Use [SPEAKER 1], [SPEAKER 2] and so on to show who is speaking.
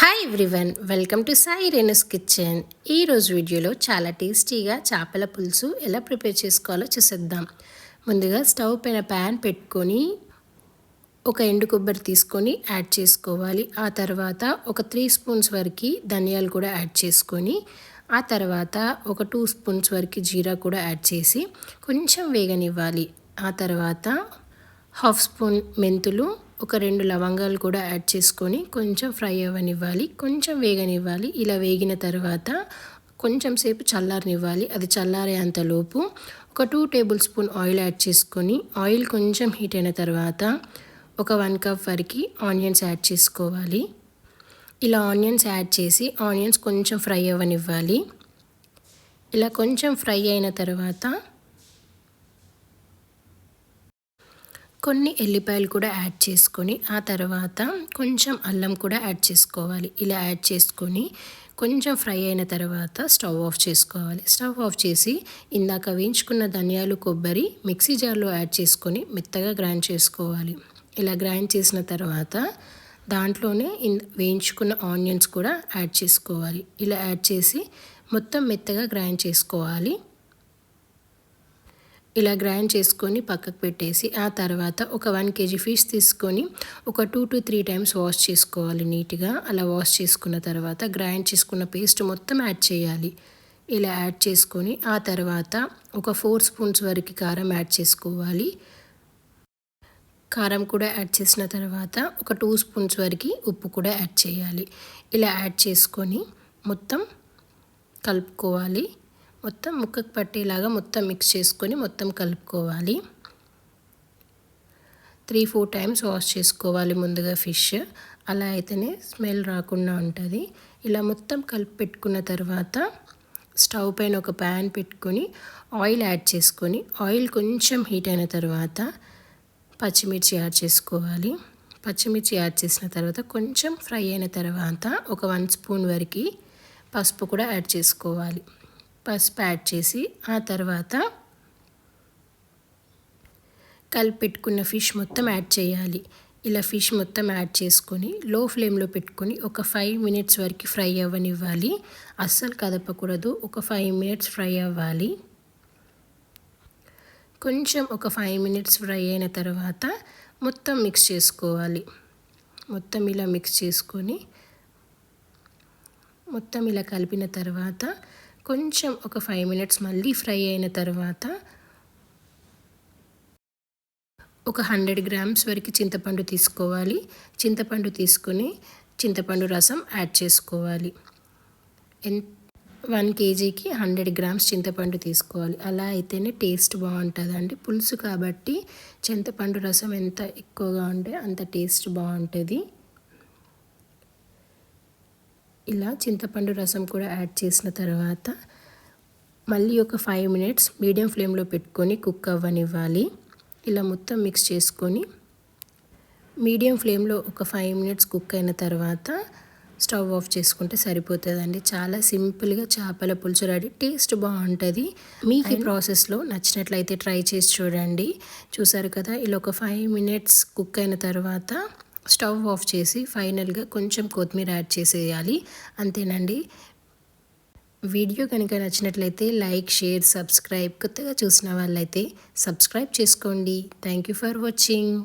[SPEAKER 1] Hi everyone welcome to Sai Renu's kitchen ఈరోజు వీడియోలో చాలా టేస్టీగా చేపల పులుసు ఎలా ప్రిపేర్ చేసుకోవాలో చూసేద్దాం. ముందుగా స్టవ్ పైన ప్యాన్ పెట్టుకొని ఒక ఎండు కొబ్బరి తీసుకొని యాడ్ చేసుకోవాలి. ఆ తర్వాత ఒక త్రీ స్పూన్స్ వరకు ధనియాలు కూడా యాడ్ చేసుకొని ఆ తర్వాత ఒక టూ స్పూన్స్ వరకు జీరా కూడా యాడ్ చేసి కొంచెం వేగనివ్వాలి. ఆ తర్వాత హాఫ్ స్పూన్ మెంతులు ఒక రెండు లవంగాలు కూడా యాడ్ చేసుకొని కొంచెం ఫ్రై అవ్వనివ్వాలి కొంచెం వేగనివ్వాలి. ఇలా వేగిన తర్వాత కొంచెం సేపు చల్లారనివ్వాలి. అది చల్లారేంతలోపు ఒక two tablespoon oil add చేసుకొని ఆయిల్ కొంచెం హీట్ అయిన తర్వాత ఒక వన్ కప్ వరకు ఆనియన్స్ యాడ్ చేసుకోవాలి. ఇలా ఆనియన్స్ యాడ్ చేసి ఆనియన్స్ కొంచెం ఫ్రై అవ్వనివ్వాలి. ఇలా కొంచెం ఫ్రై అయిన తర్వాత కొన్ని ఎల్లిపాయలు కూడా యాడ్ చేసుకొని ఆ తర్వాత కొంచెం అల్లం కూడా యాడ్ చేసుకోవాలి. ఇలా యాడ్ చేసుకొని కొంచెం ఫ్రై అయిన తర్వాత స్టవ్ ఆఫ్ చేసుకోవాలి. స్టవ్ ఆఫ్ చేసి ఇందాక వేయించుకున్న ధనియాలు కొబ్బరి మిక్సీ జార్లో యాడ్ చేసుకొని మెత్తగా గ్రైండ్ చేసుకోవాలి. ఇలా గ్రైండ్ చేసిన తర్వాత దాంట్లోనే వేయించుకున్న ఆనియన్స్ కూడా యాడ్ చేసుకోవాలి. ఇలా యాడ్ చేసి మొత్తం మెత్తగా గ్రైండ్ చేసుకోవాలి. ఇలా గ్రైండ్ చేసుకొని పక్కకు పెట్టేసి ఆ తర్వాత ఒక వన్ కేజీ ఫిష్ తీసుకొని ఒక two to three times wash చేసుకోవాలి నీట్గా. అలా వాష్ చేసుకున్న తర్వాత గ్రైండ్ చేసుకున్న పేస్ట్ మొత్తం యాడ్ చేయాలి. ఇలా యాడ్ చేసుకొని ఆ తర్వాత ఒక ఫోర్ స్పూన్స్ వరకు కారం యాడ్ చేసుకోవాలి. కారం కూడా యాడ్ చేసిన తర్వాత ఒక టూ స్పూన్స్ వరకు ఉప్పు కూడా యాడ్ చేయాలి. ఇలా యాడ్ చేసుకొని మొత్తం కలుపుకోవాలి. మొత్తం ముక్కకు పట్టేలాగా మొత్తం మిక్స్ చేసుకొని మొత్తం కలుపుకోవాలి. త్రీ ఫోర్ టైమ్స్ వాష్ చేసుకోవాలి ముందుగా ఫిష్ అలా అయితేనే స్మెల్ రాకుండా ఉంటుంది. ఇలా మొత్తం కలిపి పెట్టుకున్న తర్వాత స్టవ్ పైన ఒక ప్యాన్ పెట్టుకొని ఆయిల్ యాడ్ చేసుకొని ఆయిల్ కొంచెం హీట్ అయిన తర్వాత పచ్చిమిర్చి యాడ్ చేసుకోవాలి. పచ్చిమిర్చి యాడ్ చేసిన తర్వాత కొంచెం ఫ్రై అయిన తర్వాత ఒక వన్ స్పూన్ వరకు పసుపు కూడా యాడ్ చేసుకోవాలి. పసుపు యాడ్ చేసి ఆ తర్వాత కలిపి పెట్టుకున్న ఫిష్ మొత్తం యాడ్ చేయాలి. ఇలా ఫిష్ మొత్తం యాడ్ చేసుకొని లో ఫ్లేమ్లో పెట్టుకొని ఒక ఫైవ్ మినిట్స్ వరకు ఫ్రై అవ్వనివ్వాలి. అస్సలు కదపకూడదు. ఒక ఫైవ్ మినిట్స్ ఫ్రై అవ్వాలి. కొంచెం ఒక ఫైవ్ మినిట్స్ ఫ్రై అయిన తర్వాత మొత్తం మిక్స్ చేసుకోవాలి. మొత్తం ఇలా మిక్స్ చేసుకొని మొత్తం ఇలా కలిపిన తర్వాత కొంచెం ఒక ఫైవ్ మినిట్స్ మళ్ళీ ఫ్రై అయిన తర్వాత ఒక హండ్రెడ్ గ్రామ్స్ వరకు చింతపండు తీసుకోవాలి. చింతపండు తీసుకుని చింతపండు రసం యాడ్ చేసుకోవాలి. ఎన్ వన్ కేజీకి హండ్రెడ్ గ్రామ్స్ చింతపండు తీసుకోవాలి. అలా అయితేనే టేస్ట్ బాగుంటుందండి. పులుసు కాబట్టి చింతపండు రసం ఎంత ఎక్కువగా ఉంటే అంత టేస్ట్ బాగుంటుంది. ఇలా చింతపండు రసం కూడా యాడ్ చేసిన తర్వాత మళ్ళీ ఒక ఫైవ్ మినిట్స్ మీడియం ఫ్లేమ్లో పెట్టుకొని కుక్ అవ్వనివ్వాలి. ఇలా మొత్తం మిక్స్ చేసుకొని మీడియం ఫ్లేమ్లో ఒక ఫైవ్ మినిట్స్ కుక్ అయిన తర్వాత స్టవ్ ఆఫ్ చేసుకుంటే సరిపోతుందండి. చాలా సింపుల్గా చేపల పులుసు రెడీ టేస్ట్ బాగుంటుంది. మీకు ఈ ప్రాసెస్లో నచ్చినట్లయితే ట్రై చేసి చూడండి. చూసారు కదా ఇలా ఒక ఫైవ్ మినిట్స్ కుక్ అయిన తర్వాత స్టవ్ ఆఫ్ చేసి ఫైనల్గా కొంచెం కొత్తిమీర యాడ్ చేసేయాలి. అంతేనండి. వీడియో కనుక నచ్చినట్లయితే లైక్ షేర్ సబ్స్క్రైబ్ కొత్తగా చూసిన వాళ్ళైతే సబ్స్క్రైబ్ చేసుకోండి. Thank you for watching.